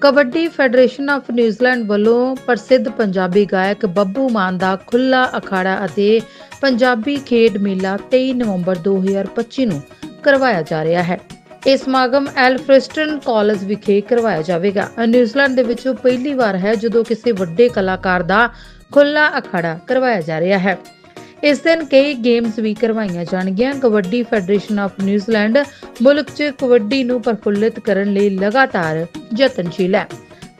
Kabaddi federation of New Zealand ਵੱਲੋਂ ਪ੍ਰਸਿੱਧ ਪੰਜਾਬੀ ਗਾਇਕ ਬੱਬੂ ਮਾਨ ਦਾ ਖੁੱਲਾ ਅਖਾੜਾ ਅਤੇ ਪੰਜਾਬੀ ਖੇਡ ਮੇਲਾ 23 ਨਵੰਬਰ 2025 ਨੂੰ ਕਰਵਾਇਆ ਜਾ ਰਿਹਾ ਹੈ। ਇਹ ਸਮਾਗਮ ਐਲਫ੍ਰਿਸਟਨ ਕਾਲਜ ਵਿਖੇ ਕਰਵਾਇਆ ਜਾਵੇਗਾ। ਨਿਊਜ਼ੀਲੈਂਡ ਦੇ ਵਿੱਚ ਪਹਿਲੀ ਵਾਰ ਹੈ ਜਦੋਂ ਕਿਸੇ ਵੱਡੇ ਕਲਾਕਾਰ ਦਾ ਖੁੱਲਾ ਅਖਾੜਾ ਕਰਵਾਇਆ ਜਾ ਰਿਹਾ ਹੈ। ਇਸ ਦਿਨ ਕਈ ਗੇਮਸ ਵੀ ਕਰਵਾਈਆਂ ਜਾਣਗੀਆਂ। ਕਬੱਡੀ ਫੈਡਰੇਸ਼ਨ ਆਫ ਨਿਊਜ਼ੀਲੈਂਡ ਮੁਲਕ 'ਚ ਕਬੱਡੀ ਨੂੰ ਪ੍ਰਫੁੱਲਿਤ ਕਰਨ ਲਈ ਲਗਾਤਾਰ ਯਤਨਸ਼ੀਲ ਹੈ।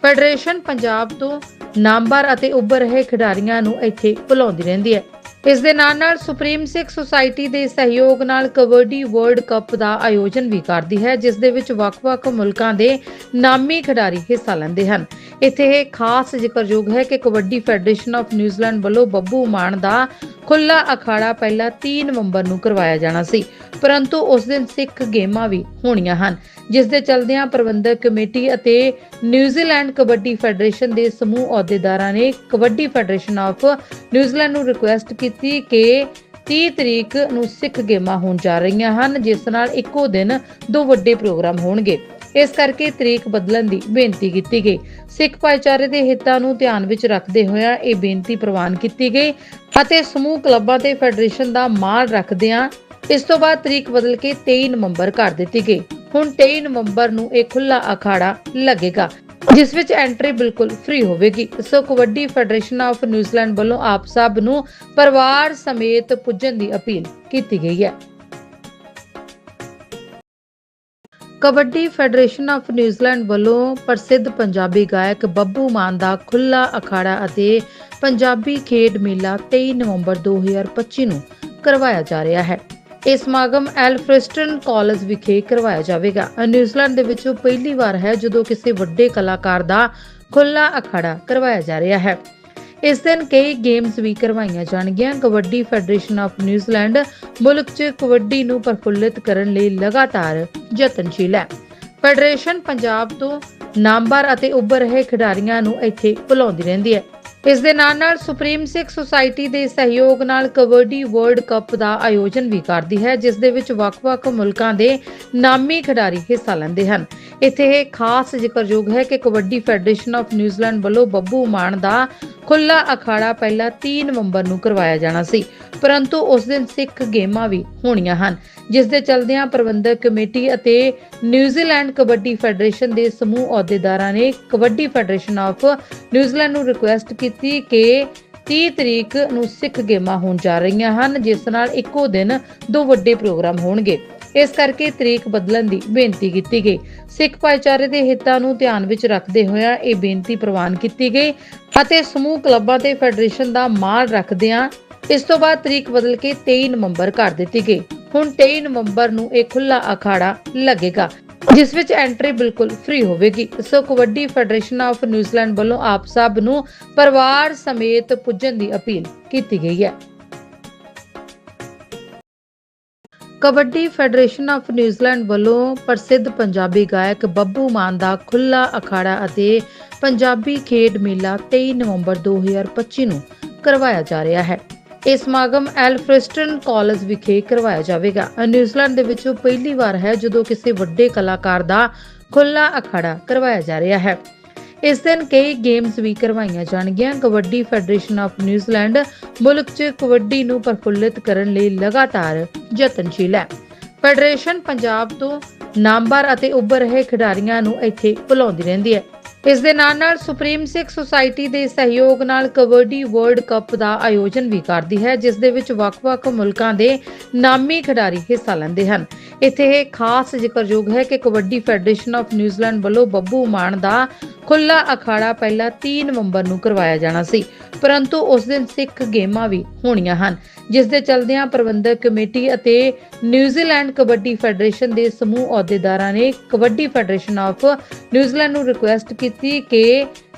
ਫੈਡਰੇਸ਼ਨ ਪੰਜਾਬ ਤੋਂ ਨਾਮਵਰ ਅਤੇ ਉੱਭਰ ਰਹੇ ਖਿਡਾਰੀਆਂ ਨੂੰ ਇੱਥੇ ਬੁਲਾਉਂਦੀ ਰਹਿੰਦੀ ਹੈ। ਇਸ ਦੇ ਨਾਲ ਨਾਲ ਸੁਪਰੀਮ ਸਿੱਖ ਸੁਸਾਇਟੀ ਦੇ ਸਹਿਯੋਗ ਨਾਲ ਕਬੱਡੀ ਵਰਲਡ ਕੱਪ ਦਾ ਆਯੋਜਨ ਵੀ ਕਰਦੀ ਹੈ, ਜਿਸ ਦੇ ਵਿੱਚ ਵੱਖ-ਵੱਖ ਮੁਲਕਾਂ ਦੇ ਨਾਮੀ ਖਿਡਾਰੀ ਹਿੱਸਾ ਲੈਂਦੇ ਹਨ। ਇੱਥੇ ਇਹ ਖਾਸ ਜ਼ਿਕਰਯੋਗ ਹੈ ਕਿ ਕਬੱਡੀ ਫੈਡਰੇਸ਼ਨ ਆਫ ਨਿਊਜ਼ੀਲੈਂਡ ਵੱਲੋਂ ਬੱਬੂ ਮਾਨ ਦਾ ਖੁੱਲਾ ਅਖਾੜਾ ਪਹਿਲਾਂ 3 ਨਵੰਬਰ ਨੂੰ ਕਰਵਾਇਆ ਜਾਣਾ ਸੀ, ਪਰੰਤੂ ਉਸ ਦਿਨ ਸਿੱਖ ਗੇਮਾਂ ਵੀ ਹੋਣੀਆਂ ਹਨ, ਜਿਸ ਦੇ ਚਲਦਿਆਂ ਪ੍ਰਬੰਧਕ ਕਮੇਟੀ ਅਤੇ ਨਿਊਜ਼ੀਲੈਂਡ ਕਬੱਡੀ ਫੈਡਰੇਸ਼ਨ ਦੇ ਸਮੂਹ ਅਹੁਦੇਦਾਰਾਂ ਨੇ kabaddi federation of New Zealand ਨੂੰ ਰਿਕੁਐਸਟ ਕੀਤੀ ਕਿ 30 ਤਰੀਕ ਨੂੰ ਸਿੱਖ ਗੇਮਾਂ ਹੋਣ ਜਾ ਰਹੀਆਂ ਹਨ, ਜਿਸ ਨਾਲ ਇੱਕੋ ਦਿਨ ਦੋ ਵੱਡੇ ਪ੍ਰੋਗਰਾਮ ਹੋਣਗੇ। ਇਸ ਕਰਕੇ ਤਰੀਕ ਬਦਲਣ ਦੀ ਬੇਨਤੀ ਕੀਤੀ ਗਈ। ਸਿੱਖ ਭਾਈਚਾਰੇ ਦੇ ਹਿੱਤਾਂ ਨੂੰ ਧਿਆਨ ਵਿੱਚ ਰੱਖਦੇ ਹੋਇਆ ਇਹ ਬੇਨਤੀ ਪ੍ਰਵਾਨ ਕੀਤੀ ਗਈ ਅਤੇ ਸਮੂਹ ਕਲੱਬਾਂ ਤੇ ਫੈਡਰੇਸ਼ਨ ਦਾ ਮਾਣ ਰੱਖਦਿਆਂ ਇਸ ਤੋਂ ਬਾਅਦ ਤਰੀਕ ਬਦਲ ਕੇ 23 ਨਵੰਬਰ ਕਰ ਦਿੱਤੀ ਗਈ। ਹੁਣ 23 ਨਵੰਬਰ ਨੂੰ ਇਹ ਖੁੱਲਾ ਅਖਾੜਾ ਲੱਗੇਗਾ, ਜਿਸ ਵਿੱਚ ਐਂਟਰੀ ਬਿਲਕੁਲ ਫ੍ਰੀ ਹੋਵੇਗੀ। So kabaddi federation of New Zealand ਵੱਲੋਂ ਆਪ ਸਭ ਨੂੰ ਪਰਿਵਾਰ ਸਮੇਤ ਪੁੱਜਣ ਦੀ ਅਪੀਲ ਕੀਤੀ ਗਈ ਹੈ। ਕਬੱਡੀ ਫੈਡਰੇਸ਼ਨ ਆਫ ਨਿਊਜ਼ੀਲੈਂਡ ਵੱਲੋਂ ਪ੍ਰਸਿੱਧ ਪੰਜਾਬੀ ਗਾਇਕ ਬੱਬੂ ਮਾਨ ਦਾ ਖੁੱਲਾ ਅਖਾੜਾ ਅਤੇ ਪੰਜਾਬੀ ਖੇਡ ਮੇਲਾ 23 ਨਵੰਬਰ 2025 ਨੂੰ ਕਰਵਾਇਆ ਜਾ ਰਿਹਾ ਹੈ। ਇਹ ਸਮਾਗਮ ਐਲਫ੍ਰਿਸਟਨ ਕਾਲਜ ਵਿਖੇ ਕਰਵਾਇਆ ਜਾਵੇਗਾ। ਨਿਊਜ਼ੀਲੈਂਡ ਦੇ ਵਿੱਚ ਪਹਿਲੀ ਵਾਰ ਹੈ ਜਦੋਂ ਕਿਸੇ ਵੱਡੇ ਕਲਾਕਾਰ ਦਾ ਖੁੱਲਾ ਅਖਾੜਾ ਕਰਵਾਇਆ ਜਾ ਰਿਹਾ ਹੈ। ਇਸ ਦਿਨ ਕਈ ਗੇਮਸ ਵੀ ਕਰਵਾਈਆਂ ਜਾਣਗੀਆਂ। ਕਬੱਡੀ ਫੈਡਰੇਸ਼ਨ ਆਫ ਨਿਊਜ਼ੀਲੈਂਡ ਮੁਲਕ 'ਚ ਕਬੱਡੀ ਨੂੰ ਪ੍ਰਫੁੱਲਿਤ ਕਰਨ ਲਈ ਲਗਾਤਾਰ ਯਤਨਸ਼ੀਲ ਹੈ। ਫੈਡਰੇਸ਼ਨ ਪੰਜਾਬ ਤੋਂ ਨਾਮਵਰ ਅਤੇ ਉੱਭਰ ਰਹੇ ਖਿਡਾਰੀਆਂ ਨੂੰ ਇੱਥੇ ਬੁਲਾਉਂਦੀ ਰਹਿੰਦੀ ਹੈ। ਇਸ ਦੇ ਨਾਲ ਨਾਲ ਸੁਪਰੀਮ ਸਿੱਖ ਸੁਸਾਇਟੀ ਦੇ ਸਹਿਯੋਗ ਨਾਲ ਕਬੱਡੀ ਵਰਲਡ ਕੱਪ ਦਾ ਆਯੋਜਨ ਵੀ ਕਰਦੀ ਹੈ, ਜਿਸ ਦੇ ਵਿੱਚ ਵੱਖ-ਵੱਖ ਮੁਲਕਾਂ ਦੇ ਨਾਮੀ ਖਿਡਾਰੀ ਹਿੱਸਾ ਲੈਂਦੇ ਹਨ। ਇੱਥੇ ਇਹ ਖਾਸ ਜ਼ਿਕਰਯੋਗ ਹੈ ਕਿ ਕਬੱਡੀ ਫੈਡਰੇਸ਼ਨ ਆਫ ਨਿਊਜ਼ੀਲੈਂਡ ਵੱਲੋਂ ਬੱਬੂ ਮਾਨ ਦਾ ਖੁੱਲਾ ਅਖਾੜਾ ਪਹਿਲਾਂ 3 ਨਵੰਬਰ ਨੂੰ ਕਰਵਾਇਆ ਜਾਣਾ ਸੀ, ਪਰੰਤੂ ਉਸ ਦਿਨ ਸਿੱਖ ਗੇਮਾਂ ਵੀ ਹੋਣੀਆਂ ਹਨ, ਜਿਸ ਦੇ ਚਲਦਿਆਂ ਪ੍ਰਬੰਧਕ ਕਮੇਟੀ ਅਤੇ ਨਿਊਜ਼ੀਲੈਂਡ ਕਬੱਡੀ ਫੈਡਰੇਸ਼ਨ ਦੇ ਸਮੂਹ ਅਹੁਦੇਦਾਰਾਂ ਨੇ kabaddi federation of New Zealand ਨੂੰ ਰਿਕੁਐਸਟ ਕੀਤੀ ਕਿ 30 ਤਰੀਕ ਨੂੰ ਸਿੱਖ ਗੇਮਾਂ ਹੋਣ ਜਾ ਰਹੀਆਂ ਹਨ, ਜਿਸ ਨਾਲ ਇੱਕੋ ਦਿਨ ਦੋ ਵੱਡੇ ਪ੍ਰੋਗਰਾਮ ਹੋਣਗੇ। ਇਸ ਕਰਕੇ ਤਰੀਕ ਬਦਲਣ ਦੀ ਬੇਨਤੀ ਕੀਤੀ ਗਈ। ਸਿੱਖ ਭਾਈਚਾਰੇ ਦੇ ਹਿੱਤਾਂ ਨੂੰ ਧਿਆਨ ਵਿੱਚ ਰੱਖਦੇ ਹੋਇਆ ਇਹ ਬੇਨਤੀ ਪ੍ਰਵਾਨ ਕੀਤੀ ਗਈ ਅਤੇ ਸਮੂਹ ਕਲੱਬਾਂ ਤੇ ਫੈਡਰੇਸ਼ਨ ਦਾ ਮਾਣ ਰੱਖਦਿਆਂ ਇਸ ਤੋਂ ਬਾਅਦ ਤਰੀਕ ਬਦਲ ਕੇ 23 ਨਵੰਬਰ ਕਰ ਦਿੱਤੀ ਗਈ। ਹੁਣ 23 ਨਵੰਬਰ ਨੂੰ ਇਹ ਖੁੱਲਾ ਅਖਾੜਾ ਲੱਗੇਗਾ। ਜਿਸ ਵਿੱਚ ਐਂਟਰੀ ਬਿਲਕੁਲ ਫ੍ਰੀ ਹੋਵੇਗੀ। So kabaddi federation of New Zealand ਵੱਲੋਂ ਆਪ ਸਭ ਨੂੰ ਪਰਿਵਾਰ ਸਮੇਤ ਪੁੱਜਣ ਦੀ ਅਪੀਲ ਕੀਤੀ ਗਈ ਹੈ। ਕਬੱਡੀ ਫੈਡਰੇਸ਼ਨ ਆਫ ਨਿਊਜ਼ੀਲੈਂਡ ਵੱਲੋਂ ਪ੍ਰਸਿੱਧ ਪੰਜਾਬੀ ਗਾਇਕ ਬੱਬੂ ਮਾਨ ਦਾ ਖੁੱਲਾ ਅਖਾੜਾ ਅਤੇ ਪੰਜਾਬੀ ਖੇਡ ਮੇਲਾ 23 ਨਵੰਬਰ 2025 ਨੂੰ ਕਰਵਾਇਆ ਜਾ ਰਿਹਾ ਹੈ। ਇਹ ਸਮਾਗਮ ਐਲਫ੍ਰਿਸਟਨ ਕਾਲਜ ਵਿਖੇ ਕਰਵਾਇਆ ਜਾਵੇਗਾ। ਨਿਊਜ਼ੀਲੈਂਡ ਦੇ ਵਿੱਚ ਪਹਿਲੀ ਵਾਰ ਹੈ ਜਦੋਂ ਕਿਸੇ ਵੱਡੇ ਕਲਾਕਾਰ ਦਾ ਖੁੱਲਾ ਅਖਾੜਾ ਕਰਵਾਇਆ ਜਾ ਰਿਹਾ ਹੈ। ਇਸ ਦਿਨ ਕਈ ਗੇਮਸ ਵੀ ਕਰਵਾਈਆਂ ਜਾਣਗੀਆਂ। ਕਬੱਡੀ ਫੈਡਰੇਸ਼ਨ ਆਫ ਨਿਊਜ਼ੀਲੈਂਡ ਮੁਲਕ 'ਚ ਕਬੱਡੀ ਨੂੰ ਪ੍ਰਫੁੱਲਿਤ ਕਰਨ ਲਈ ਲਗਾਤਾਰ ਯਤਨਸ਼ੀਲ ਹੈ। ਫੈਡਰੇਸ਼ਨ ਪੰਜਾਬ ਤੋਂ ਨਾਮਵਰ ਅਤੇ ਉੱਭਰ ਰਹੇ ਖਿਡਾਰੀਆਂ ਨੂੰ ਇੱਥੇ ਬੁਲਾਉਂਦੀ ਰਹਿੰਦੀ ਹੈ। ਇਸ ਦੇ ਨਾਲ ਨਾਲ ਸੁਪਰੀਮ ਸਿੱਖ ਸੁਸਾਇਟੀ ਦੇ ਸਹਿਯੋਗ ਨਾਲ ਕਬੱਡੀ ਵਰਲਡ ਕੱਪ ਦਾ ਆਯੋਜਨ ਵੀ ਕਰਦੀ ਹੈ, ਜਿਸ ਦੇ ਵਿੱਚ ਵੱਖ-ਵੱਖ ਮੁਲਕਾਂ ਦੇ ਨਾਮੀ ਖਿਡਾਰੀ ਹਿੱਸਾ ਲੈਂਦੇ ਹਨ। ਇੱਥੇ ਇਹ ਖਾਸ ਜ਼ਿਕਰਯੋਗ ਹੈ ਕਿ ਕਬੱਡੀ ਫੈਡਰੇਸ਼ਨ ਆਫ ਨਿਊਜ਼ੀਲੈਂਡ ਵੱਲੋਂ ਬੱਬੂ ਮਾਨ ਦਾ ਖੁੱਲਾ ਅਖਾੜਾ ਪਹਿਲਾਂ 3 ਨਵੰਬਰ ਨੂੰ ਕਰਵਾਇਆ ਜਾਣਾ ਸੀ, ਪਰੰਤੂ ਉਸ ਦਿਨ ਸਿੱਖ ਗੇਮਾਂ ਵੀ ਹੋਣੀਆਂ ਹਨ, ਜਿਸ ਦੇ ਚਲਦਿਆਂ ਪ੍ਰਬੰਧਕ ਕਮੇਟੀ ਅਤੇ ਨਿਊਜ਼ੀਲੈਂਡ ਕਬੱਡੀ ਫੈਡਰੇਸ਼ਨ ਦੇ ਸਮੂਹ ਅਹੁਦੇਦਾਰਾਂ ਨੇ kabaddi federation of New Zealand ਨੂੰ ਰਿਕੁਐਸਟ ਕੀਤੀ ਕਿ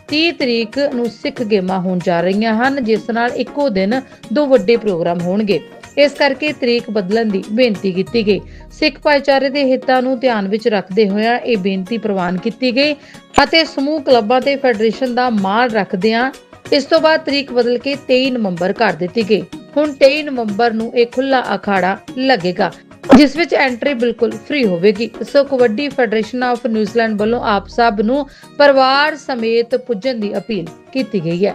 30 ਤਰੀਕ ਨੂੰ ਸਿੱਖ ਗੇਮਾਂ ਹੋਣ ਜਾ ਰਹੀਆਂ ਹਨ, ਜਿਸ ਨਾਲ ਇੱਕੋ ਦਿਨ ਦੋ ਵੱਡੇ ਪ੍ਰੋਗਰਾਮ ਹੋਣਗੇ। ਇਸ ਕਰਕੇ ਤਰੀਕ ਬਦਲਣ ਦੀ ਬੇਨਤੀ ਕੀਤੀ ਗਈ। ਸਿੱਖ ਭਾਈਚਾਰੇ ਦੇ ਹਿੱਤਾਂ ਨੂੰ ਧਿਆਨ ਵਿੱਚ ਰੱਖਦੇ ਹੋਇਆ ਇਹ ਬੇਨਤੀ ਪ੍ਰਵਾਨ ਕੀਤੀ ਗਈ ਅਤੇ ਸਮੂਹ ਕਲੱਬਾਂ ਤੇ ਫੈਡਰੇਸ਼ਨ ਦਾ ਮਾਣ ਰੱਖਦਿਆਂ ਇਸ ਤੋਂ ਬਾਅਦ ਤਰੀਕ ਬਦਲ ਕੇ 23 ਨਵੰਬਰ ਕਰ ਦਿੱਤੀ ਗਈ। ਹੁਣ 23 ਨਵੰਬਰ ਨੂੰ ਇਹ ਖੁੱਲਾ ਅਖਾੜਾ ਲੱਗੇਗਾ, ਜਿਸ ਵਿੱਚ ਐਂਟਰੀ ਬਿਲਕੁਲ ਫ੍ਰੀ ਹੋਵੇਗੀ। So kabaddi federation of New Zealand ਵੱਲੋਂ ਆਪ ਸਭ ਨੂੰ ਪਰਿਵਾਰ ਸਮੇਤ ਪੁੱਜਣ ਦੀ ਅਪੀਲ ਕੀਤੀ ਗਈ ਹੈ।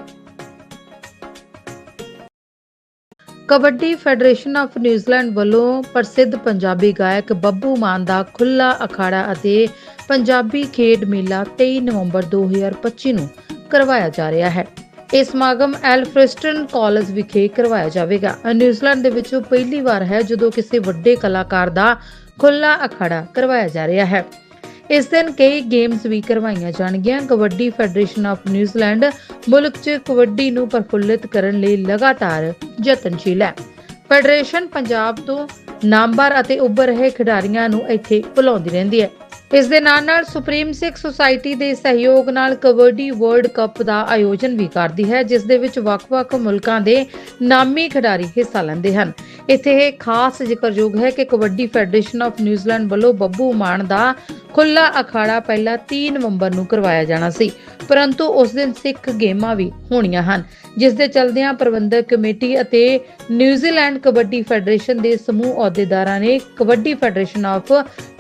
ਕਬੱਡੀ ਫੈਡਰੇਸ਼ਨ ਆਫ ਨਿਊਜ਼ੀਲੈਂਡ ਵੱਲੋਂ ਪ੍ਰਸਿੱਧ ਪੰਜਾਬੀ ਗਾਇਕ ਬੱਬੂ ਮਾਨ ਦਾ ਖੁੱਲਾ ਅਖਾੜਾ ਅਤੇ ਪੰਜਾਬੀ ਖੇਡ ਮੇਲਾ 23 ਨਵੰਬਰ 2025 ਨੂੰ ਕਰਵਾਇਆ ਜਾ ਰਿਹਾ ਹੈ। ਇਹ ਸਮਾਗਮ ਐਲਫ੍ਰਿਸਟਨ ਕਾਲਜ ਵਿਖੇ ਕਰਵਾਇਆ ਜਾਵੇਗਾ। ਨਿਊਜ਼ੀਲੈਂਡ ਦੇ ਵਿੱਚ ਪਹਿਲੀ ਵਾਰ ਹੈ ਜਦੋਂ ਕਿਸੇ ਵੱਡੇ ਕਲਾਕਾਰ ਦਾ ਖੁੱਲਾ ਅਖਾੜਾ ਕਰਵਾਇਆ ਜਾ ਰਿਹਾ ਹੈ। ਇਸ ਦਿਨ ਕਈ ਗੇਮਸ ਵੀ ਕਰਵਾਈਆਂ ਜਾਣਗੀਆਂ। ਕਬੱਡੀ ਫੈਡਰੇਸ਼ਨ ਆਫ ਨਿਊਜ਼ੀਲੈਂਡ ਮੁਲਕ 'ਚ ਕਬੱਡੀ ਨੂੰ ਪ੍ਰਫੁੱਲਿਤ ਕਰਨ ਲਈ ਲਗਾਤਾਰ ਯਤਨਸ਼ੀਲ ਹੈ। ਫੈਡਰੇਸ਼ਨ ਪੰਜਾਬ ਤੋਂ ਨਾਮਵਰ ਅਤੇ ਉੱਭਰ ਰਹੇ ਖਿਡਾਰੀਆਂ ਨੂੰ ਇੱਥੇ ਬੁਲਾਉਂਦੀ ਰਹਿੰਦੀ ਹੈ। ਇਸ ਦੇ ਨਾਲ ਨਾਲ ਸੁਪਰੀਮ ਸਿੱਖ ਸੁਸਾਇਟੀ ਦੇ ਸਹਿਯੋਗ ਨਾਲ ਕਬੱਡੀ ਵਰਲਡ ਕੱਪ ਦਾ ਆਯੋਜਨ ਵੀ ਕਰਦੀ ਹੈ, ਜਿਸ ਦੇ ਵਿੱਚ ਵੱਖ-ਵੱਖ ਮੁਲਕਾਂ ਦੇ ਨਾਮੀ ਖਿਡਾਰੀ ਹਿੱਸਾ ਲੈਂਦੇ ਹਨ। ਇੱਥੇ ਇਹ ਖਾਸ ਜ਼ਿਕਰਯੋਗ ਹੈ ਕਿ ਕਬੱਡੀ ਫੈਡਰੇਸ਼ਨ ਆਫ ਨਿਊਜ਼ੀਲੈਂਡ ਵੱਲੋਂ ਬੱਬੂ ਮਾਨ ਦਾ ਖੁੱਲਾ ਅਖਾੜਾ ਪਹਿਲਾਂ 3 ਨਵੰਬਰ ਨੂੰ ਕਰਵਾਇਆ ਜਾਣਾ ਸੀ, ਪਰੰਤੂ ਉਸ ਦਿਨ ਸਿੱਖ ਗੇਮਾਂ ਵੀ ਹੋਣੀਆਂ ਹਨ, ਜਿਸ ਦੇ ਚਲਦਿਆਂ ਪ੍ਰਬੰਧਕ ਕਮੇਟੀ ਅਤੇ ਨਿਊਜ਼ੀਲੈਂਡ ਕਬੱਡੀ ਫੈਡਰੇਸ਼ਨ ਦੇ ਸਮੂਹ ਅਹੁਦੇਦਾਰਾਂ ਨੇ kabaddi federation of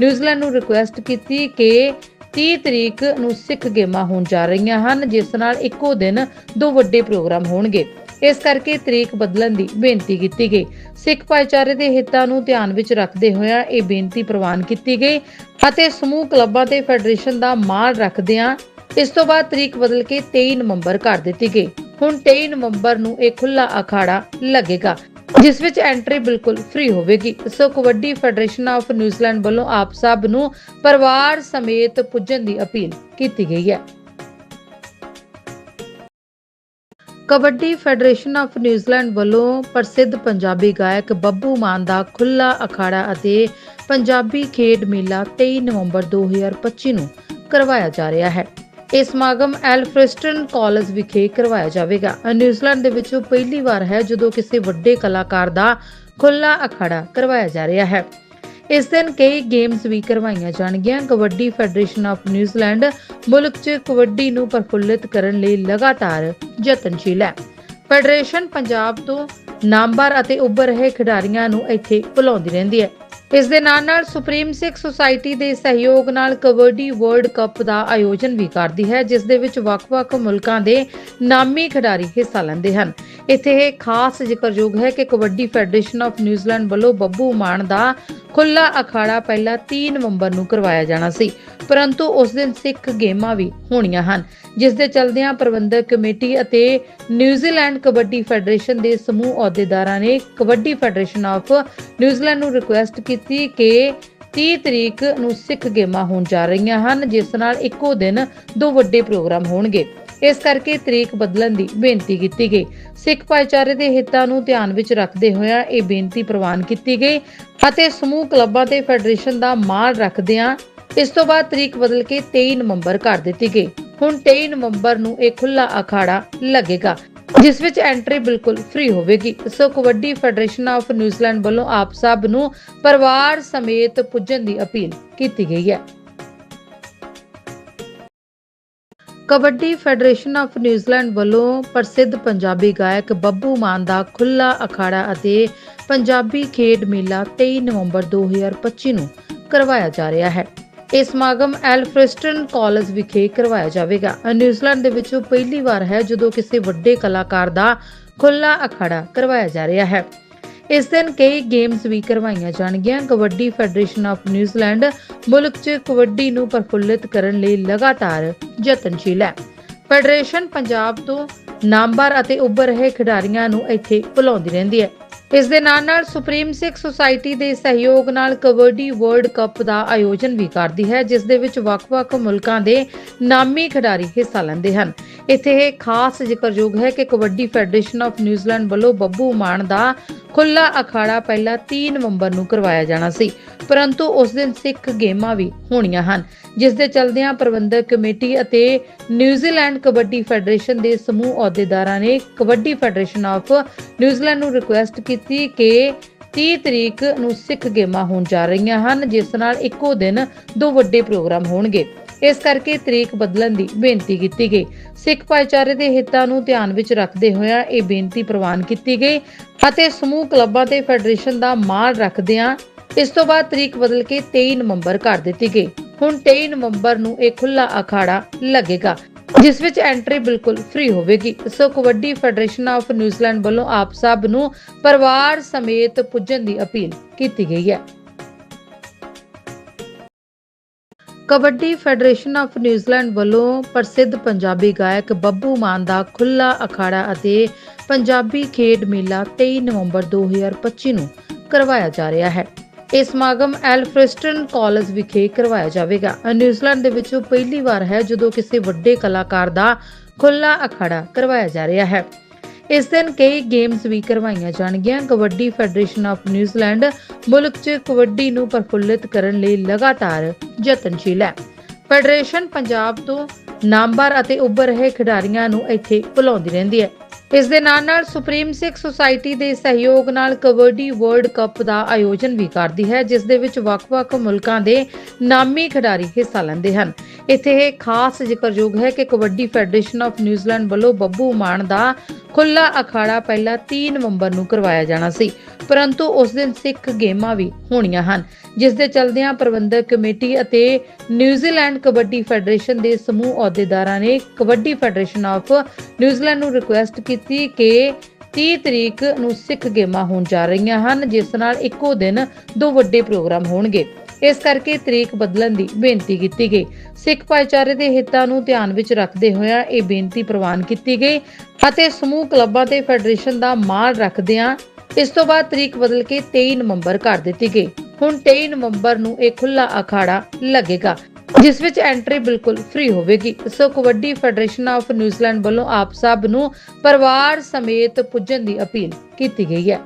New Zealand ਨੂੰ ਰਿਕੁਐਸਟ ਕੀਤੀ ਕਿ 30 ਤਰੀਕ ਨੂੰ ਸਿੱਖ ਗੇਮਾਂ ਹੋਣ ਜਾ ਰਹੀਆਂ ਹਨ, ਜਿਸ ਨਾਲ ਇੱਕੋ ਦਿਨ ਦੋ ਵੱਡੇ ਪ੍ਰੋਗਰਾਮ ਹੋਣਗੇ। ਇਸ ਕਰਕੇ ਤਰੀਕ ਬਦਲਣ ਦੀ ਬੇਨਤੀ ਕੀਤੀ ਗਈ। ਸਿੱਖ ਭਾਈਚਾਰੇ ਦੇ ਹਿੱਤਾਂ ਨੂੰ ਧਿਆਨ ਵਿੱਚ ਰੱਖਦੇ ਹੋਇਆ ਇਹ ਬੇਨਤੀ ਪ੍ਰਵਾਨ ਕੀਤੀ ਗਈ ਅਤੇ ਸਮੂਹ ਕਲੱਬਾਂ ਤੇ ਫੈਡਰੇਸ਼ਨ ਦਾ ਮਾਣ ਰੱਖਦਿਆਂ ਇਸ ਤੋਂ ਬਾਅਦ ਤਰੀਕ ਬਦਲ ਕੇ 23 ਨਵੰਬਰ ਕਰ ਦਿੱਤੀ ਗਈ। ਹੁਣ 23 ਨਵੰਬਰ ਨੂੰ ਇਹ ਖੁੱਲਾ ਅਖਾੜਾ ਲੱਗੇਗਾ। ਜਿਸ ਵਿੱਚ ਐਂਟਰੀ ਬਿਲਕੁਲ ਫ੍ਰੀ ਹੋਵੇਗੀ। So kabaddi federation of New Zealand ਵੱਲੋਂ ਆਪ ਸਭ ਨੂੰ ਪਰਿਵਾਰ ਸਮੇਤ ਪੁੱਜਣ ਦੀ ਅਪੀਲ ਕੀਤੀ ਗਈ ਹੈ। ਕਬੱਡੀ ਫੈਡਰੇਸ਼ਨ ਆਫ ਨਿਊਜ਼ੀਲੈਂਡ ਵੱਲੋਂ ਪ੍ਰਸਿੱਧ ਪੰਜਾਬੀ ਗਾਇਕ ਬੱਬੂ ਮਾਨ ਦਾ ਖੁੱਲਾ ਅਖਾੜਾ ਅਤੇ ਪੰਜਾਬੀ ਖੇਡ ਮੇਲਾ 23 ਨਵੰਬਰ 2025 ਨੂੰ ਕਰਵਾਇਆ ਜਾ ਰਿਹਾ ਹੈ। ਇਹ ਸਮਾਗਮ ਐਲਫ੍ਰਿਸਟਨ ਕਾਲਜ ਵਿਖੇ ਕਰਵਾਇਆ ਜਾਵੇਗਾ। ਨਿਊਜ਼ੀਲੈਂਡ ਦੇ ਵਿੱਚ ਪਹਿਲੀ ਵਾਰ ਹੈ ਜਦੋਂ ਕਿਸੇ ਵੱਡੇ ਕਲਾਕਾਰ ਦਾ ਖੁੱਲਾ ਅਖਾੜਾ ਕਰਵਾਇਆ ਜਾ ਰਿਹਾ ਹੈ। ਇਸ ਦਿਨ ਕਈ ਗੇਮਸ ਵੀ ਕਰਵਾਈਆਂ ਜਾਣਗੀਆਂ। ਕਬੱਡੀ ਫੈਡਰੇਸ਼ਨ ਆਫ ਨਿਊਜ਼ੀਲੈਂਡ ਮੁਲਕ 'ਚ ਕਬੱਡੀ ਨੂੰ ਪ੍ਰਫੁੱਲਿਤ ਕਰਨ ਲਈ ਲਗਾਤਾਰ ਯਤਨਸ਼ੀਲ ਹੈ। ਫੈਡਰੇਸ਼ਨ ਪੰਜਾਬ ਤੋਂ ਨਾਮਵਰ ਅਤੇ ਉੱਭਰ ਰਹੇ ਖਿਡਾਰੀਆਂ ਨੂੰ ਇੱਥੇ ਬੁਲਾਉਂਦੀ ਰਹਿੰਦੀ ਹੈ। ਇਸ ਦੇ ਨਾਲ ਨਾਲ ਸੁਪਰੀਮ ਸਿੱਖ ਸੁਸਾਇਟੀ ਦੇ ਸਹਿਯੋਗ ਨਾਲ ਕਬੱਡੀ ਵਰਲਡ ਕੱਪ ਦਾ ਆਯੋਜਨ ਵੀ ਕਰਦੀ ਹੈ, ਜਿਸ ਦੇ ਵਿੱਚ ਵੱਖ-ਵੱਖ ਮੁਲਕਾਂ ਦੇ ਨਾਮੀ ਖਿਡਾਰੀ ਹਿੱਸਾ ਲੈਂਦੇ ਹਨ। ਇੱਥੇ ਇਹ ਖਾਸ ਜ਼ਿਕਰਯੋਗ ਹੈ ਕਿ ਕਬੱਡੀ ਫੈਡਰੇਸ਼ਨ ਆਫ ਨਿਊਜ਼ੀਲੈਂਡ ਵੱਲੋਂ ਬੱਬੂ ਮਾਨ ਦਾ ਖੁੱਲਾ ਅਖਾੜਾ ਪਹਿਲਾਂ 3 ਨਵੰਬਰ ਨੂੰ ਕਰਵਾਇਆ ਜਾਣਾ ਸੀ, ਪਰੰਤੂ ਉਸ ਦਿਨ ਸਿੱਖ ਗੇਮਾਂ ਵੀ ਹੋਣੀਆਂ ਹਨ। ਜਿਸ ਦੇ ਚਲਦਿਆਂ ਪ੍ਰਬੰਧਕ ਕਮੇਟੀ ਅਤੇ ਨਿਊਜ਼ੀਲੈਂਡ ਕਬੱਡੀ ਫੈਡਰੇਸ਼ਨ ਦੇ ਸਮੂਹ ਅਹੁਦੇਦਾਰਾਂ ਨੇ kabaddi federation of New Zealand ਨੂੰ ਰਿਕੁਐਸਟ ਕੀਤੀ ਕਿ 30 ਤਰੀਕ ਨੂੰ ਸਿੱਖ ਗੇਮਾਂ ਹੋਣ ਜਾ ਰਹੀਆਂ ਹਨ, ਜਿਸ ਨਾਲ ਇੱਕੋ ਦਿਨ ਦੋ ਵੱਡੇ ਪ੍ਰੋਗਰਾਮ ਹੋਣਗੇ। ਇਸ ਕਰਕੇ ਤਰੀਕ ਬਦਲਣ ਦੀ ਬੇਨਤੀ ਕੀਤੀ ਗਈ। ਸਿੱਖ ਭਾਈਚਾਰੇ ਦੇ ਹਿੱਤਾਂ ਨੂੰ ਧਿਆਨ ਵਿੱਚ ਰੱਖਦੇ ਹੋਇਆ ਇਹ ਬੇਨਤੀ ਪ੍ਰਵਾਨ ਕੀਤੀ ਗਈ ਅਤੇ ਸਮੂਹ ਕਲੱਬਾਂ ਤੇ ਫੈਡਰੇਸ਼ਨ ਦਾ ਮਾਣ ਰੱਖਦਿਆਂ ਇਸ ਤੋਂ ਬਾਅਦ ਤਰੀਕ ਬਦਲ ਕੇ 23 ਨਵੰਬਰ ਕਰ ਦਿੱਤੀ ਗਈ। ਹੁਣ 23 ਨਵੰਬਰ ਨੂੰ ਇਹ ਖੁੱਲਾ ਅਖਾੜਾ ਲੱਗੇਗਾ, ਜਿਸ ਵਿੱਚ ਐਂਟਰੀ ਬਿਲਕੁਲ ਫ੍ਰੀ ਹੋਵੇਗੀ। So kabaddi federation of New Zealand ਵੱਲੋਂ ਆਪ ਸਭ ਨੂੰ ਪਰਿਵਾਰ ਸਮੇਤ ਪੁੱਜਣ ਦੀ ਅਪੀਲ ਕੀਤੀ ਗਈ ਹੈ। ਕਬੱਡੀ ਫੈਡਰੇਸ਼ਨ ਆਫ ਨਿਊਜ਼ੀਲੈਂਡ ਵੱਲੋਂ ਪ੍ਰਸਿੱਧ ਪੰਜਾਬੀ ਗਾਇਕ ਬੱਬੂ ਮਾਨ ਦਾ ਖੁੱਲਾ ਅਖਾੜਾ ਅਤੇ ਪੰਜਾਬੀ ਖੇਡ ਮੇਲਾ 23 ਨਵੰਬਰ 2025 ਨੂੰ ਕਰਵਾਇਆ ਜਾ ਰਿਹਾ ਹੈ। ਇਹ ਸਮਾਗਮ ਐਲਫ੍ਰਿਸਟਨ ਕਾਲਜ ਵਿਖੇ ਕਰਵਾਇਆ ਜਾਵੇਗਾ। ਨਿਊਜ਼ੀਲੈਂਡ ਦੇ ਵਿੱਚ ਪਹਿਲੀ ਵਾਰ ਹੈ ਜਦੋਂ ਕਿਸੇ ਵੱਡੇ ਕਲਾਕਾਰ ਦਾ ਖੁੱਲਾ ਅਖਾੜਾ ਕਰਵਾਇਆ ਜਾ ਰਿਹਾ ਹੈ। ਇਸ ਦਿਨ ਕਈ ਗੇਮਸ ਵੀ ਕਰਵਾਈਆਂ ਜਾਣਗੀਆਂ। ਕਬੱਡੀ ਫੈਡਰੇਸ਼ਨ ਆਫ ਨਿਊਜ਼ੀਲੈਂਡ ਮੁਲਕ 'ਚ ਕਬੱਡੀ ਨੂੰ ਪ੍ਰਫੁੱਲਿਤ ਕਰਨ ਲਈ ਲਗਾਤਾਰ ਯਤਨਸ਼ੀਲ ਹੈ। ਫੈਡਰੇਸ਼ਨ ਪੰਜਾਬ ਤੋਂ ਨਾਮਵਰ ਅਤੇ ਉੱਭਰ ਰਹੇ ਖਿਡਾਰੀਆਂ ਨੂੰ ਇੱਥੇ ਬੁਲਾਉਂਦੀ ਰਹਿੰਦੀ ਹੈ। ਇਸ ਦੇ ਨਾਲ ਨਾਲ ਸੁਪਰੀਮ ਸਿੱਖ ਸੁਸਾਇਟੀ ਦੇ ਸਹਿਯੋਗ ਨਾਲ ਕਬੱਡੀ ਵਰਲਡ ਕੱਪ ਦਾ ਆਯੋਜਨ ਵੀ ਕਰਦੀ ਹੈ, ਜਿਸ ਦੇ ਵਿੱਚ ਵੱਖ-ਵੱਖ ਮੁਲਕਾਂ ਦੇ ਨਾਮੀ ਖਿਡਾਰੀ ਹਿੱਸਾ ਲੈਂਦੇ ਹਨ। ਇੱਥੇ ਇਹ ਖਾਸ ਜ਼ਿਕਰਯੋਗ ਹੈ ਕਿ ਕਬੱਡੀ ਫੈਡਰੇਸ਼ਨ ਆਫ ਨਿਊਜ਼ੀਲੈਂਡ ਵੱਲੋਂ ਬੱਬੂ ਮਾਨ ਦਾ ਖੁੱਲਾ ਅਖਾੜਾ ਪਹਿਲਾਂ 3 ਨਵੰਬਰ ਨੂੰ ਕਰਵਾਇਆ ਜਾਣਾ ਸੀ, ਪਰੰਤੂ ਉਸ ਦਿਨ ਸਿੱਖ ਗੇਮਾਂ ਵੀ ਹੋਣੀਆਂ ਹਨ, ਜਿਸ ਦੇ ਚਲਦਿਆਂ ਪ੍ਰਬੰਧਕ ਕਮੇਟੀ ਅਤੇ ਨਿਊਜ਼ੀਲੈਂਡ ਕਬੱਡੀ ਫੈਡਰੇਸ਼ਨ ਦੇ ਸਮੂਹ ਅਹੁਦੇਦਾਰਾਂ ਨੇ kabaddi federation of New Zealand ਨੂੰ ਰਿਕੁਐਸਟ ਕੀਤੀ ਕਿ 30 ਤਰੀਕ ਨੂੰ ਸਿੱਖ ਗੇਮਾਂ ਹੋਣ ਜਾ ਰਹੀਆਂ ਹਨ, ਜਿਸ ਨਾਲ ਇੱਕੋ ਦਿਨ ਦੋ ਵੱਡੇ ਪ੍ਰੋਗਰਾਮ ਹੋਣਗੇ। ਇਸ ਕਰਕੇ ਤਰੀਕ ਬਦਲਣ ਦੀ ਬੇਨਤੀ ਕੀਤੀ ਗਈ। ਸਿੱਖ ਭਾਈਚਾਰੇ ਦੇ ਹਿੱਤਾਂ ਨੂੰ ਧਿਆਨ ਵਿੱਚ ਰੱਖਦੇ ਹੋਇਆ ਇਹ ਬੇਨਤੀ ਪ੍ਰਵਾਨ ਕੀਤੀ ਗਈ ਅਤੇ ਸਮੂਹ ਕਲੱਬਾਂ ਤੇ ਫੈਡਰੇਸ਼ਨ ਦਾ ਮਾਣ ਰੱਖਦਿਆਂ ਇਸ ਤੋਂ ਬਾਅਦ ਤਰੀਕ ਬਦਲ ਕੇ 23 ਨਵੰਬਰ ਕਰ ਦਿੱਤੀ ਗਈ। ਹੁਣ 23 ਨਵੰਬਰ ਨੂੰ ਇਹ ਖੁੱਲਾ ਅਖਾੜਾ ਲੱਗੇਗਾ। ਜਿਸ ਵਿੱਚ ਐਂਟਰੀ ਬਿਲਕੁਲ ਫ੍ਰੀ ਹੋਵੇਗੀ। So kabaddi federation of New Zealand ਵੱਲੋਂ ਆਪ ਸਭ ਨੂੰ ਪਰਿਵਾਰ ਸਮੇਤ ਪੁੱਜਣ ਦੀ ਅਪੀਲ ਕੀਤੀ ਗਈ ਹੈ। ਕਬੱਡੀ ਫੈਡਰੇਸ਼ਨ ਆਫ ਨਿਊਜ਼ੀਲੈਂਡ ਵੱਲੋਂ ਪ੍ਰਸਿੱਧ ਪੰਜਾਬੀ ਗਾਇਕ ਬੱਬੂ ਮਾਨ ਦਾ ਖੁੱਲਾ ਅਖਾੜਾ ਅਤੇ ਪੰਜਾਬੀ ਖੇਡ ਮੇਲਾ 23 ਨਵੰਬਰ 2025 ਨੂੰ ਕਰਵਾਇਆ ਜਾ ਰਿਹਾ ਹੈ। ਇਹ ਸਮਾਗਮ ਐਲਫ੍ਰਿਸਟਨ ਕਾਲਜ ਵਿਖੇ ਕਰਵਾਇਆ ਜਾਵੇਗਾ। ਨਿਊਜ਼ੀਲੈਂਡ ਦੇ ਵਿੱਚ ਪਹਿਲੀ ਵਾਰ ਹੈ ਜਦੋਂ ਕਿਸੇ ਵੱਡੇ ਕਲਾਕਾਰ ਦਾ ਖੁੱਲਾ ਅਖਾੜਾ ਕਰਵਾਇਆ ਜਾ ਰਿਹਾ ਹੈ। ਇਸ ਦਿਨ ਕਈ ਗੇਮਸ ਵੀ ਕਰਵਾਈਆਂ ਜਾਣਗੀਆਂ। ਕਬੱਡੀ ਫੈਡਰੇਸ਼ਨ ਆਫ ਨਿਊਜ਼ੀਲੈਂਡ ਮੁਲਕ 'ਚ ਕਬੱਡੀ ਨੂੰ ਪ੍ਰਫੁੱਲਿਤ ਕਰਨ ਲਈ ਲਗਾਤਾਰ ਯਤਨਸ਼ੀਲ ਹੈ। ਫੈਡਰੇਸ਼ਨ ਪੰਜਾਬ ਤੋਂ ਨਾਮਵਰ ਅਤੇ ਉੱਭਰ ਰਹੇ ਖਿਡਾਰੀਆਂ ਨੂੰ ਇੱਥੇ ਬੁਲਾਉਂਦੀ ਰਹਿੰਦੀ ਹੈ। ਇਸ ਦੇ ਨਾਲ ਨਾਲ ਸੁਪਰੀਮ ਸਿੱਖ ਸੁਸਾਇਟੀ ਦੇ ਸਹਿਯੋਗ ਨਾਲ ਕਬੱਡੀ ਵਰਲਡ ਕੱਪ ਦਾ ਆਯੋਜਨ ਵੀ ਕਰਦੀ ਹੈ, ਜਿਸ ਦੇ ਵਿੱਚ ਵੱਖ-ਵੱਖ ਮੁਲਕਾਂ ਦੇ ਨਾਮੀ ਖਿਡਾਰੀ ਹਿੱਸਾ ਲੈਂਦੇ ਹਨ। ਇੱਥੇ ਇਹ ਖਾਸ ਜ਼ਿਕਰਯੋਗ ਹੈ ਕਿ ਕਬੱਡੀ ਫੈਡਰੇਸ਼ਨ ਆਫ ਨਿਊਜ਼ੀਲੈਂਡ ਵੱਲੋਂ ਬੱਬੂ ਮਾਨ ਦਾ ਖੁੱਲਾ ਅਖਾੜਾ ਪਹਿਲਾਂ 3 ਨਵੰਬਰ ਨੂੰ ਕਰਵਾਇਆ ਜਾਣਾ ਸੀ, ਪਰੰਤੂ ਉਸ ਦਿਨ ਸਿੱਖ ਗੇਮਾਂ ਵੀ ਹੋਣੀਆਂ ਹਨ, ਜਿਸ ਦੇ ਚਲਦਿਆਂ ਪ੍ਰਬੰਧਕ ਕਮੇਟੀ ਅਤੇ ਨਿਊਜ਼ੀਲੈਂਡ ਕਬੱਡੀ ਫੈਡਰੇਸ਼ਨ ਦੇ ਸਮੂਹ ਅਹੁਦੇਦਾਰਾਂ ਨੇ kabaddi federation of New Zealand ਨੂੰ ਰਿਕੁਐਸਟ ਕੀਤੀ ਕਿ 30 ਤਰੀਕ ਨੂੰ ਸਿੱਖ ਗੇਮਾਂ ਹੋਣ ਜਾ ਰਹੀਆਂ ਹਨ, ਜਿਸ ਨਾਲ ਇੱਕੋ ਦਿਨ ਦੋ ਵੱਡੇ ਪ੍ਰੋਗਰਾਮ ਹੋਣਗੇ। ਇਸ ਕਰਕੇ ਤਰੀਕ ਬਦਲਣ ਦੀ ਬੇਨਤੀ ਕੀਤੀ ਗਈ। ਸਿੱਖ ਭਾਈਚਾਰੇ ਦੇ ਹਿੱਤਾਂ ਨੂੰ ਧਿਆਨ ਵਿੱਚ ਰੱਖਦੇ ਹੋਇਆ ਇਹ ਬੇਨਤੀ ਪ੍ਰਵਾਨ ਕੀਤੀ ਗਈ ਅਤੇ ਸਮੂਹ ਕਲੱਬਾਂ ਤੇ ਫੈਡਰੇਸ਼ਨ ਦਾ ਮਾਣ ਰੱਖਦਿਆਂ ਇਸ ਤੋਂ ਬਾਅਦ ਤਰੀਕ ਬਦਲ ਕੇ 23 ਨਵੰਬਰ ਕਰ ਦਿੱਤੀ ਗਈ। ਹੁਣ 23 ਨਵੰਬਰ ਨੂੰ ਇਹ ਖੁੱਲਾ ਅਖਾੜਾ ਲੱਗੇਗਾ, ਜਿਸ ਵਿੱਚ ਐਂਟਰੀ ਬਿਲਕੁਲ ਫ੍ਰੀ ਹੋਵੇਗੀ। So kabaddi federation of New Zealand ਵੱਲੋਂ ਆਪ ਸਭ ਨੂੰ ਪਰਿਵਾਰ ਸਮੇਤ ਪੁੱਜਣ ਦੀ ਅਪੀਲ ਕੀਤੀ ਗਈ ਹੈ।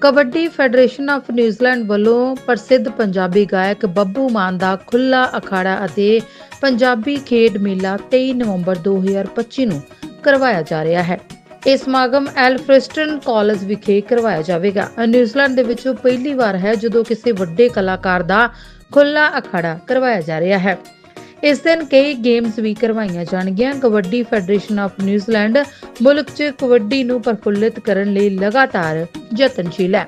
ਕਬੱਡੀ ਫੈਡਰੇਸ਼ਨ ਆਫ ਨਿਊਜ਼ੀਲੈਂਡ ਵੱਲੋਂ ਪ੍ਰਸਿੱਧ ਪੰਜਾਬੀ ਗਾਇਕ ਬੱਬੂ ਮਾਨ ਦਾ ਖੁੱਲਾ ਅਖਾੜਾ ਅਤੇ ਪੰਜਾਬੀ ਖੇਡ ਮੇਲਾ 23 ਨਵੰਬਰ 2025 ਨੂੰ ਕਰਵਾਇਆ ਜਾ ਰਿਹਾ ਹੈ। ਇਹ ਸਮਾਗਮ ਐਲਫ੍ਰਿਸਟਨ ਕਾਲਜ ਵਿਖੇ ਕਰਵਾਇਆ ਜਾਵੇਗਾ। ਨਿਊਜ਼ੀਲੈਂਡ ਦੇ ਵਿੱਚ ਪਹਿਲੀ ਵਾਰ ਹੈ ਜਦੋਂ ਕਿਸੇ ਵੱਡੇ ਕਲਾਕਾਰ ਦਾ ਖੁੱਲਾ ਅਖਾੜਾ ਕਰਵਾਇਆ ਜਾ ਰਿਹਾ ਹੈ। ਇਸ ਦਿਨ ਕਈ ਗੇਮਸ ਵੀ ਕਰਵਾਈਆਂ ਜਾਣਗੀਆਂ। ਕਬੱਡੀ ਫੈਡਰੇਸ਼ਨ ਆਫ ਨਿਊਜ਼ੀਲੈਂਡ ਮੁਲਕ 'ਚ ਕਬੱਡੀ ਨੂੰ ਪ੍ਰਫੁੱਲਿਤ ਕਰਨ ਲਈ ਲਗਾਤਾਰ ਯਤਨਸ਼ੀਲ ਹੈ।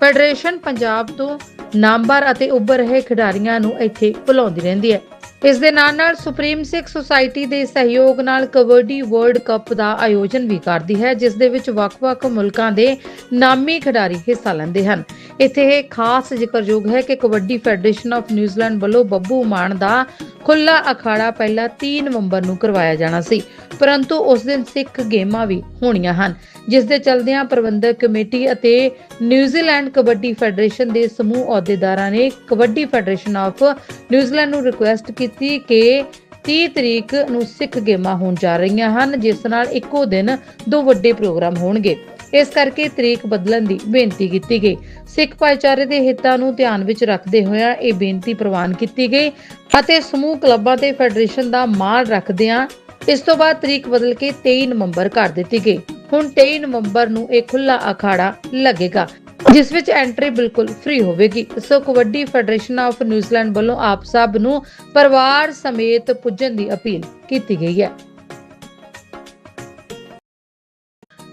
ਫੈਡਰੇਸ਼ਨ ਪੰਜਾਬ ਤੋਂ ਨਾਮਵਰ ਅਤੇ ਉੱਭਰ ਰਹੇ ਖਿਡਾਰੀਆਂ ਨੂੰ ਇੱਥੇ ਬੁਲਾਉਂਦੀ ਰਹਿੰਦੀ ਹੈ। ਇਸ ਦੇ ਨਾਲ ਨਾਲ ਸੁਪਰੀਮ ਸਿੱਖ ਸੁਸਾਇਟੀ ਦੇ ਸਹਿਯੋਗ ਨਾਲ ਕਬੱਡੀ ਵਰਲਡ ਕੱਪ ਦਾ ਆਯੋਜਨ ਵੀ ਕਰਦੀ ਹੈ, ਜਿਸ ਦੇ ਵਿੱਚ ਵੱਖ-ਵੱਖ ਮੁਲਕਾਂ ਦੇ ਨਾਮੀ ਖਿਡਾਰੀ ਹਿੱਸਾ ਲੈਂਦੇ ਹਨ। ਇੱਥੇ ਇਹ ਖਾਸ ਜ਼ਿਕਰਯੋਗ ਹੈ ਕਿ ਕਬੱਡੀ ਫੈਡਰੇਸ਼ਨ ਆਫ ਨਿਊਜ਼ੀਲੈਂਡ ਵੱਲੋਂ ਬੱਬੂ ਮਾਨ ਦਾ ਖੁੱਲਾ ਅਖਾੜਾ ਪਹਿਲਾਂ 3 ਨਵੰਬਰ ਨੂੰ ਕਰਵਾਇਆ ਜਾਣਾ ਸੀ, ਪਰੰਤੂ ਉਸ ਦਿਨ ਸਿੱਖ ਗੇਮਾਂ ਵੀ ਹੋਣੀਆਂ ਹਨ, ਜਿਸ ਦੇ ਚਲਦਿਆਂ ਪ੍ਰਬੰਧਕ ਕਮੇਟੀ ਅਤੇ ਨਿਊਜ਼ੀਲੈਂਡ ਕਬੱਡੀ ਫੈਡਰੇਸ਼ਨ ਦੇ ਸਮੂਹ ਅਹੁਦੇਦਾਰਾਂ ਨੇ kabaddi federation of New Zealand ਨੂੰ ਰਿਕੁਐਸਟ ਕੀਤੀ ਕਿ 30 ਤਰੀਕ ਨੂੰ ਸਿੱਖ ਗੇਮਾਂ ਹੋਣ ਜਾ ਰਹੀਆਂ ਹਨ, ਜਿਸ ਨਾਲ ਇੱਕੋ ਦਿਨ ਦੋ ਵੱਡੇ ਪ੍ਰੋਗਰਾਮ ਹੋਣਗੇ। ਇਸ ਕਰਕੇ ਤਰੀਕ ਬਦਲਣ ਦੀ ਬੇਨਤੀ ਕੀਤੀ ਗਈ। ਸਿੱਖ ਭਾਈਚਾਰੇ ਦੇ ਹਿੱਤਾਂ ਨੂੰ ਧਿਆਨ ਵਿੱਚ ਰੱਖਦੇ ਹੋਇਆ ਇਹ ਬੇਨਤੀ ਪ੍ਰਵਾਨ ਕੀਤੀ ਗਈ ਅਤੇ ਸਮੂਹ ਕਲੱਬਾਂ ਤੇ ਫੈਡਰੇਸ਼ਨ ਦਾ ਮਾਣ ਰੱਖਦਿਆਂ ਇਸ ਤੋਂ ਬਾਅਦ ਤਰੀਕ ਬਦਲ ਕੇ 23 ਨਵੰਬਰ ਕਰ ਦਿੱਤੀ ਗਈ। ਹੁਣ 23 ਨਵੰਬਰ ਨੂੰ ਇਹ ਖੁੱਲਾ ਅਖਾੜਾ ਲੱਗੇਗਾ। ਜਿਸ ਵਿੱਚ ਐਂਟਰੀ ਬਿਲਕੁਲ ਫ੍ਰੀ ਹੋਵੇਗੀ। So kabaddi federation of New Zealand ਵੱਲੋਂ ਆਪ ਸਭ ਨੂੰ ਪਰਿਵਾਰ ਸਮੇਤ ਪੁੱਜਣ ਦੀ ਅਪੀਲ ਕੀਤੀ ਗਈ ਹੈ।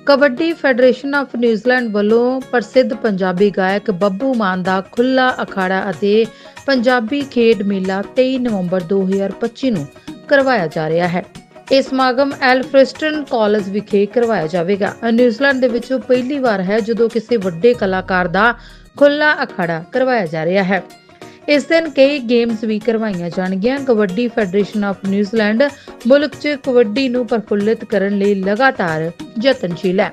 ਕਬੱਡੀ ਫੈਡਰੇਸ਼ਨ ਆਫ ਨਿਊਜ਼ੀਲੈਂਡ ਵੱਲੋਂ ਪ੍ਰਸਿੱਧ ਪੰਜਾਬੀ ਗਾਇਕ ਬੱਬੂ ਮਾਨ ਦਾ ਖੁੱਲਾ ਅਖਾੜਾ ਅਤੇ ਪੰਜਾਬੀ ਖੇਡ ਮੇਲਾ 23 ਨਵੰਬਰ 2025 ਨੂੰ ਕਰਵਾਇਆ ਜਾ ਰਿਹਾ ਹੈ। ਇਹ ਸਮਾਗਮ ਐਲਫ੍ਰਿਸਟਨ ਕਾਲਜ ਵਿਖੇ ਕਰਵਾਇਆ ਜਾਵੇਗਾ। ਨਿਊਜ਼ੀਲੈਂਡ ਦੇ ਵਿੱਚ ਪਹਿਲੀ ਵਾਰ ਹੈ ਜਦੋਂ ਕਿਸੇ ਵੱਡੇ ਕਲਾਕਾਰ ਦਾ ਖੁੱਲਾ ਅਖਾੜਾ ਕਰਵਾਇਆ ਜਾ ਰਿਹਾ ਹੈ। ਇਸ ਦਿਨ ਕਈ ਗੇਮਸ ਵੀ ਕਰਵਾਈਆਂ ਜਾਣਗੀਆਂ। ਕਬੱਡੀ ਫੈਡਰੇਸ਼ਨ ਆਫ ਨਿਊਜ਼ੀਲੈਂਡ ਮੁਲਕ 'ਚ ਕਬੱਡੀ ਨੂੰ ਪ੍ਰਫੁੱਲਿਤ ਕਰਨ ਲਈ ਲਗਾਤਾਰ ਯਤਨਸ਼ੀਲ ਹੈ।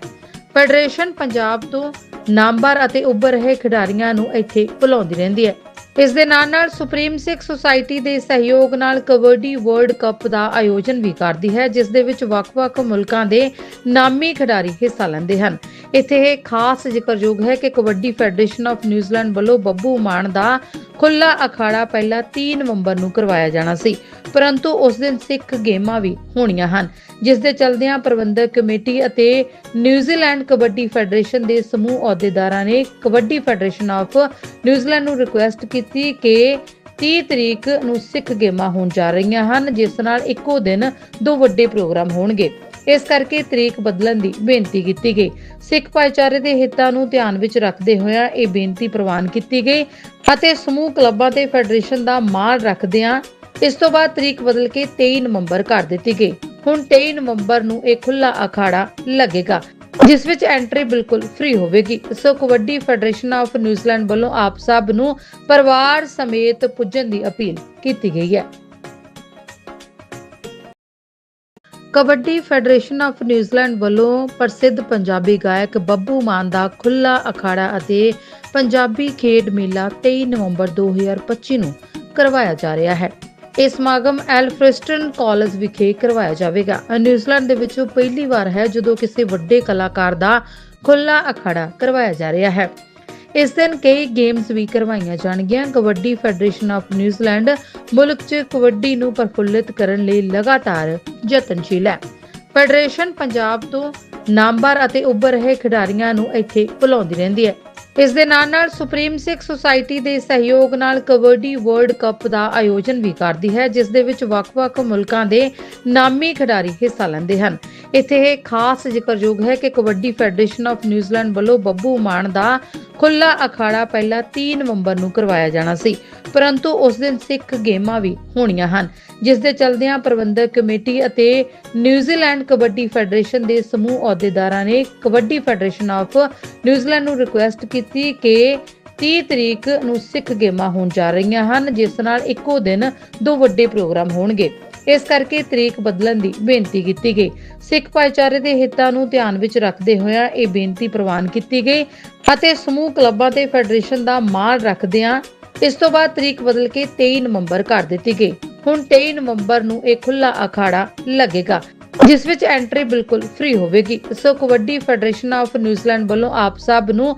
ਫੈਡਰੇਸ਼ਨ ਪੰਜਾਬ ਤੋਂ ਨਾਮਵਰ ਅਤੇ ਉੱਭਰ ਰਹੇ ਖਿਡਾਰੀਆਂ ਨੂੰ ਇੱਥੇ ਬੁਲਾਉਂਦੀ ਰਹਿੰਦੀ ਹੈ। ਇਸ ਦੇ ਨਾਲ ਨਾਲ ਸੁਪਰੀਮ ਸਿੱਖ ਸੁਸਾਇਟੀ ਦੇ ਸਹਿਯੋਗ ਨਾਲ ਕਬੱਡੀ ਵਰਲਡ ਕੱਪ ਦਾ ਆਯੋਜਨ ਵੀ ਕਰਦੀ ਹੈ, ਜਿਸ ਦੇ ਵਿੱਚ ਵੱਖ-ਵੱਖ ਮੁਲਕਾਂ ਦੇ ਨਾਮੀ ਖਿਡਾਰੀ ਹਿੱਸਾ ਲੈਂਦੇ ਹਨ। ਇੱਥੇ ਇਹ ਖਾਸ ਜ਼ਿਕਰਯੋਗ ਹੈ ਕਿ ਕਬੱਡੀ ਫੈਡਰੇਸ਼ਨ ਆਫ ਨਿਊਜ਼ੀਲੈਂਡ ਵੱਲੋਂ ਬੱਬੂ ਮਾਨ ਦਾ ਖੁੱਲਾ ਅਖਾੜਾ ਪਹਿਲਾਂ 3 ਨਵੰਬਰ ਨੂੰ ਕਰਵਾਇਆ ਜਾਣਾ ਸੀ, ਪਰੰਤੂ ਉਸ ਦਿਨ ਸਿੱਖ ਗੇਮਾਂ ਵੀ ਹੋਣੀਆਂ ਹਨ। ਜਿਸ ਦੇ ਚਲਦਿਆਂ ਪ੍ਰਬੰਧਕ ਕਮੇਟੀ ਅਤੇ ਨਿਊਜ਼ੀਲੈਂਡ ਕਬੱਡੀ ਫੈਡਰੇਸ਼ਨ ਦੇ ਸਮੂਹ ਅਹੁਦੇਦਾਰਾਂ ਨੇ kabaddi federation of New Zealand ਨੂੰ ਰਿਕੁਐਸਟ ਕੀਤੀ ਕਿ 30 ਤਰੀਕ ਨੂੰ ਸਿੱਖ ਗੇਮਾਂ ਹੋਣ ਜਾ ਰਹੀਆਂ ਹਨ, ਜਿਸ ਨਾਲ ਇੱਕੋ ਦਿਨ ਦੋ ਵੱਡੇ ਪ੍ਰੋਗਰਾਮ ਹੋਣਗੇ। ਇਸ ਕਰਕੇ ਤਰੀਕ ਬਦਲਣ ਦੀ ਬੇਨਤੀ ਕੀਤੀ ਗਈ। ਸਿੱਖ ਭਾਈਚਾਰੇ ਦੇ ਹਿੱਤਾਂ ਨੂੰ ਧਿਆਨ ਵਿੱਚ ਰੱਖਦੇ ਹੋਇਆ ਇਹ ਬੇਨਤੀ ਪ੍ਰਵਾਨ ਕੀਤੀ ਗਈ ਅਤੇ ਸਮੂਹ ਕਲੱਬਾਂ ਤੇ ਫੈਡਰੇਸ਼ਨ ਦਾ ਮਾਣ ਰੱਖਦਿਆਂ ਇਸ ਤੋਂ ਬਾਅਦ ਤਰੀਕ ਬਦਲ ਕੇ 23 ਨਵੰਬਰ ਕਰ ਦਿੱਤੀ ਗਈ। ਹੁਣ 23 ਨਵੰਬਰ ਨੂੰ ਇਹ ਖੁੱਲਾ ਅਖਾੜਾ ਲੱਗੇਗਾ, ਜਿਸ ਵਿੱਚ ਐਂਟਰੀ ਬਿਲਕੁਲ ਫ੍ਰੀ ਹੋਵੇਗੀ। So kabaddi federation of New Zealand ਵੱਲੋਂ ਆਪ ਸਭ ਨੂੰ ਪਰਿਵਾਰ ਸਮੇਤ ਪੁੱਜਣ ਦੀ ਅਪੀਲ ਕੀਤੀ ਗਈ ਹੈ। ਕਬੱਡੀ ਫੈਡਰੇਸ਼ਨ ਆਫ ਨਿਊਜ਼ੀਲੈਂਡ ਵੱਲੋਂ ਪ੍ਰਸਿੱਧ ਪੰਜਾਬੀ ਗਾਇਕ ਬੱਬੂ ਮਾਨ ਦਾ ਖੁੱਲਾ ਅਖਾੜਾ ਅਤੇ ਪੰਜਾਬੀ ਖੇਡ ਮੇਲਾ 23 ਨਵੰਬਰ 2025 ਨੂੰ ਕਰਵਾਇਆ ਜਾ ਰਿਹਾ ਹੈ। ਇਹ ਸਮਾਗਮ ਐਲਫ੍ਰਿਸਟਨ ਕਾਲਜ ਵਿਖੇ ਕਰਵਾਇਆ ਜਾਵੇਗਾ। ਨਿਊਜ਼ੀਲੈਂਡ ਦੇ ਵਿੱਚ ਪਹਿਲੀ ਵਾਰ ਹੈ ਜਦੋਂ ਕਿਸੇ ਵੱਡੇ ਕਲਾਕਾਰ ਦਾ ਖੁੱਲਾ ਅਖਾੜਾ ਕਰਵਾਇਆ ਜਾ ਰਿਹਾ ਹੈ। ਇਸ ਦਿਨ ਕਈ ਗੇਮਸ ਵੀ ਕਰਵਾਈਆਂ ਜਾਣਗੀਆਂ। ਕਬੱਡੀ ਫੈਡਰੇਸ਼ਨ ਆਫ ਨਿਊਜ਼ੀਲੈਂਡ ਮੁਲਕ 'ਚ ਕਬੱਡੀ ਨੂੰ ਪ੍ਰਫੁੱਲਿਤ ਕਰਨ ਲਈ ਲਗਾਤਾਰ ਯਤਨਸ਼ੀਲ ਹੈ। ਫੈਡਰੇਸ਼ਨ ਪੰਜਾਬ ਤੋਂ ਨਾਮਵਰ ਅਤੇ ਉੱਭਰ ਰਹੇ ਖਿਡਾਰੀਆਂ ਨੂੰ ਇੱਥੇ ਬੁਲਾਉਂਦੀ ਰਹਿੰਦੀ ਹੈ। ਇਸ ਦੇ ਨਾਲ ਨਾਲ ਸੁਪਰੀਮ ਸਿੱਖ ਸੁਸਾਇਟੀ ਦੇ ਸਹਿਯੋਗ ਨਾਲ ਕਬੱਡੀ ਵਰਲਡ ਕੱਪ ਦਾ ਆਯੋਜਨ ਵੀ ਕਰਦੀ ਹੈ, ਜਿਸ ਦੇ ਵਿੱਚ ਵੱਖ-ਵੱਖ ਮੁਲਕਾਂ ਦੇ ਨਾਮੀ ਖਿਡਾਰੀ ਹਿੱਸਾ ਲੈਂਦੇ ਹਨ। ਇੱਥੇ ਇਹ ਖਾਸ ਜ਼ਿਕਰਯੋਗ ਹੈ ਕਿ ਕਬੱਡੀ ਫੈਡਰੇਸ਼ਨ ਆਫ ਨਿਊਜ਼ੀਲੈਂਡ ਵੱਲੋਂ ਬੱਬੂ ਮਾਨ ਦਾ ਖੁੱਲਾ ਅਖਾੜਾ ਪਹਿਲਾਂ 3 ਨਵੰਬਰ ਨੂੰ ਕਰਵਾਇਆ ਜਾਣਾ ਸੀ, ਪਰੰਤੂ ਉਸ ਦਿਨ ਸਿੱਖ ਗੇਮਾਂ ਵੀ ਹੋਣੀਆਂ ਹਨ, ਜਿਸ ਦੇ ਚਲਦਿਆਂ ਪ੍ਰਬੰਧਕ ਕਮੇਟੀ ਅਤੇ ਨਿਊਜ਼ੀਲੈਂਡ ਕਬੱਡੀ ਫੈਡਰੇਸ਼ਨ ਦੇ ਸਮੂਹ ਅਹੁਦੇਦਾਰਾਂ ਨੇ kabaddi federation of New Zealand ਨੂੰ ਰਿਕੁਐਸਟ ਕੀਤੀ ਕਿ 30 ਤਰੀਕ ਨੂੰ ਸਿੱਖ ਗੇਮਾਂ ਹੋਣ ਜਾ ਰਹੀਆਂ ਹਨ, ਜਿਸ ਨਾਲ ਇੱਕੋ ਦਿਨ ਦੋ ਵੱਡੇ ਪ੍ਰੋਗਰਾਮ ਹੋਣਗੇ। ਇਸ ਕਰਕੇ ਤਰੀਕ ਬਦਲਣ ਦੀ ਬੇਨਤੀ ਕੀਤੀ ਗਈ। ਸਿੱਖ ਭਾਈਚਾਰੇ ਦੇ ਹਿੱਤਾਂ ਨੂੰ ਧਿਆਨ ਵਿੱਚ ਰੱਖਦੇ ਹੋਇਆ ਇਹ ਬੇਨਤੀ ਪ੍ਰਵਾਨ ਕੀਤੀ ਗਈ ਅਤੇ ਸਮੂਹ ਕਲੱਬਾਂ ਤੇ ਫੈਡਰੇਸ਼ਨ ਦਾ ਮਾਣ ਰੱਖਦਿਆਂ ਇਸ ਤੋਂ ਬਾਅਦ ਤਰੀਕ ਬਦਲ ਕੇ 23 ਨਵੰਬਰ ਕਰ ਦਿੱਤੀ ਗਈ। ਹੁਣ 23 ਨਵੰਬਰ ਨੂੰ ਇਹ ਖੁੱਲਾ ਅਖਾੜਾ ਲੱਗੇਗਾ, ਜਿਸ ਵਿੱਚ ਐਂਟਰੀ ਬਿਲਕੁਲ ਫ੍ਰੀ ਹੋਵੇਗੀ। So kabaddi federation of New Zealand ਵੱਲੋਂ ਆਪ ਸਭ ਨੂੰ